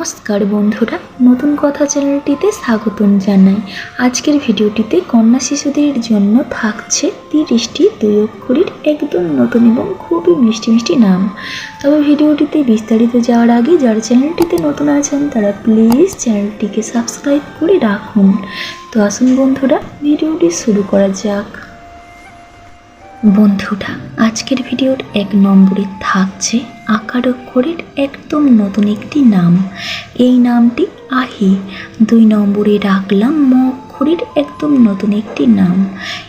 নমস্কার বন্ধুরা, নতুন কথা চ্যানেলটিতে স্বাগতম জানাই। আজকের ভিডিওটিতে কন্যা শিশুদের জন্য থাকছে তিরিশটি দুই অক্ষরের একদম নতুন এবং খুবই মিষ্টি মিষ্টি নাম। তবে ভিডিওটিতে বিস্তারিত যাওয়ার আগে যারা চ্যানেলটিতে নতুন আছেন, তারা প্লিজ চ্যানেলটিকে সাবস্ক্রাইব করে রাখুন। তো আসুন বন্ধুরা, ভিডিওটি শুরু করা যাক। বন্ধুরা, আজকের ভিডিওর এক নম্বরে থাকছে আকার অক্ষরের একদম নতুন একটি নাম। এই নামটি আহি দুই নম্বরে রাখলাম ম অক্ষরের একদম নতুন একটি নাম।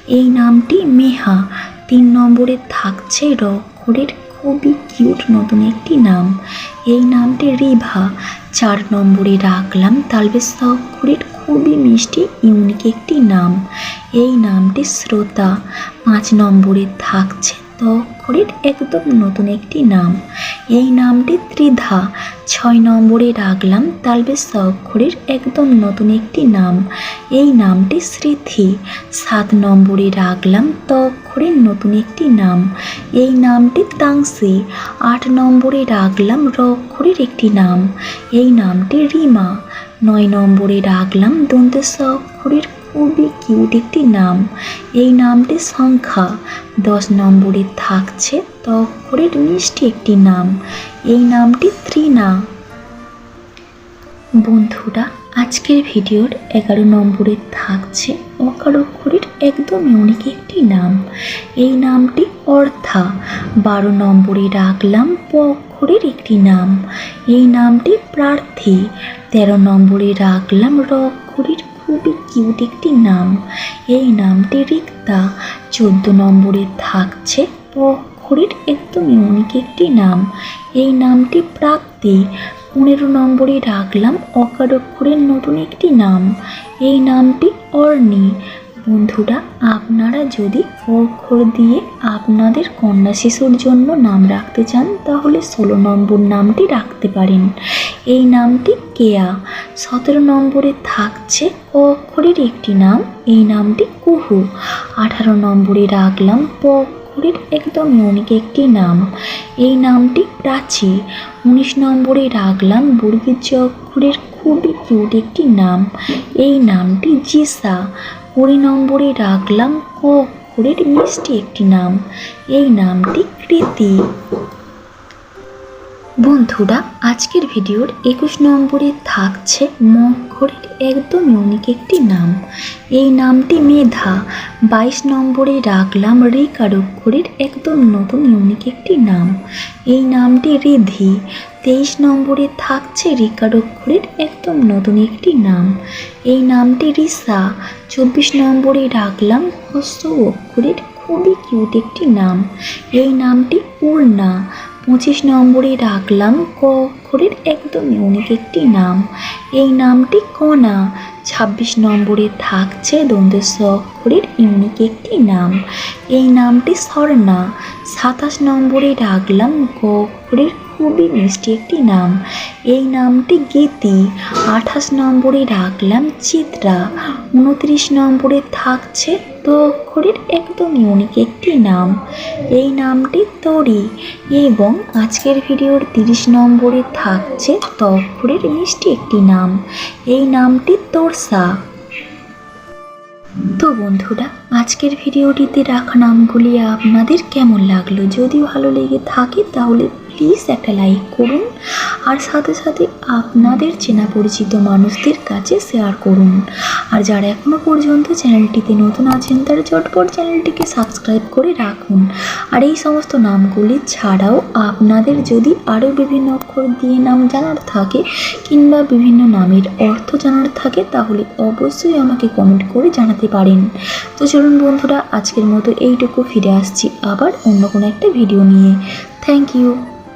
এই নামটি মেহা, তিন নম্বরে থাকছে র অক্ষরের খুবই কিউট নতুন একটি নাম। এই নামটি রিভা, চার নম্বরে রাখলাম তালবেসা অক্ষরের খুবই মিষ্টি, ইউনিক একটি নাম। এই নামটি শ্রোতা পাঁচ নম্বরে থাকছে ত অক্ষরের একদম নতুন একটি নাম। এই নামটি ত্রিধা, ছয় নম্বরে রাখলাম তালবেস অক্ষরের একদম নতুন একটি নাম। এই নামটি স্মৃতি, সাত নম্বরে রাখলাম ত অক্ষরের নতুন একটি নাম। এই নামটি তাংসি, আট নম্বরে রাখলাম র অক্ষরের একটি নাম। এই নামটি রিমা নয় নম্বরে রাখলাম দন্ত অক্ষরের খুবই কিউট একটি নাম। এই নামটি সংখ্যা। দশ নম্বরে থাকছে তখরের মিষ্টি একটি নাম। এই নামটি ত্রিনা। বন্ধুরা, আজকের ভিডিওর এগারো নম্বরে থাকছে অকার অক্ষরের একদম ইউনিক একটি নাম। এই নামটি অর্থা, বারো নম্বরে রাখলাম প অক্ষরের একটি নাম। এই নামটি প্রার্থী, তেরো নম্বরে রাখলাম র অক্ষরের খুবই কিউট একটি নাম। এই নামটি রিক্তা, চোদ্দ নম্বরে থাকছে প অক্ষরের একদম ইউনিক একটি নাম। এই নামটি প্রাপ্তি, পনেরো নম্বরে রাখলাম অকার অক্ষরের নতুন একটি নাম। এই নামটি অর্ণি বন্ধুরা, আপনারা যদি অক্ষর দিয়ে আপনাদের কন্যা শিশুর জন্য নাম রাখতে চান, তাহলে ষোলো নম্বর নামটি রাখতে পারেন। এই নামটি কেয়া। সতেরো নম্বরে থাকছে অক্ষরের একটি নাম, এই নামটি কুহু। আঠারো নম্বরে রাখলাম প অক্ষরের একদম ইউনিক একটি নাম, এই নামটি প্রাচী। উনিশ নম্বরে রাখলাম বর্গীজ অক্ষরের খুবই কিউট একটি নাম, এই নামটি জিসা। কুড়ি নম্বরে রাখলাম ক অক্ষরের মিষ্টি একটি নাম। এই নামটি কৃতি। বন্ধুরা, আজকের ভিডিওর একুশ নম্বরে থাকছে ম একদম ইউনিক একটি নাম। এই নামটি মেধা। বাইশ নম্বরে রাখলাম রিকার অক্ষরের একদম নতুন ইউনিক একটি নাম। এই নামটি রিধি। তেইশ নম্বরে থাকছে রিকার অক্ষরের একদম নতুন একটি নাম। এই নামটি রিসা। চব্বিশ নম্বরে রাখলাম হস্ত অক্ষরের খুবই কিউট একটি নাম। এই নামটি পূর্ণা পঁচিশ নম্বরে রাখলাম ক অক্ষরের একদম ইউনিক একটি নাম। এই নামটি কণা। ছাব্বিশ নম্বরে থাকছে দ্বন্দ্বস অক্ষরের ইউনিক একটি নাম। এই নামটি স্বর্ণা। সাতাশ নম্বরে রাখলাম গ অক্ষরের খুবই মিষ্টি একটি নাম। এই নামটি গীতি। আঠাশ নম্বরে রাখলাম চিত্রা। উনত্রিশ নম্বরে থাকছে ত অক্ষরের একদম ইউনিক একটি নাম। এই নামটি তরি এবং আজকের ভিডিওর তিরিশ নম্বরে থাকছে ত অক্ষরের মিষ্টি একটি নাম। এই নামটি তোরসা। তো বন্ধুরা, আজকের ভিডিওটিতে রাখা নামগুলি আপনাদের কেমন লাগল? যদি ভালো লেগে থাকে তাহলে প্লিজ একটা লাইক করুন আর সাথে সাথে আপনাদের চেনা পরিচিত মানুষদের কাছে শেয়ার করুন। আর যারা এখনও পর্যন্ত চ্যানেলটিতে নতুন আছেন, তারা চটপট চ্যানেলটিকে সাবস্ক্রাইব করে রাখুন। আর এই সমস্ত নামগুলি ছাড়াও আপনাদের যদি আরও বিভিন্ন অক্ষর দিয়ে নাম জানার থাকে কিংবা বিভিন্ন নামের অর্থ জানার থাকে, তাহলে অবশ্যই আমাকে কমেন্ট করে জানাতে পারেন। তো চলুন বন্ধুরা, আজকের মতো এইটুকু, ফিরে আসছি আবার অন্য কোনো একটা ভিডিও নিয়ে। Thank you.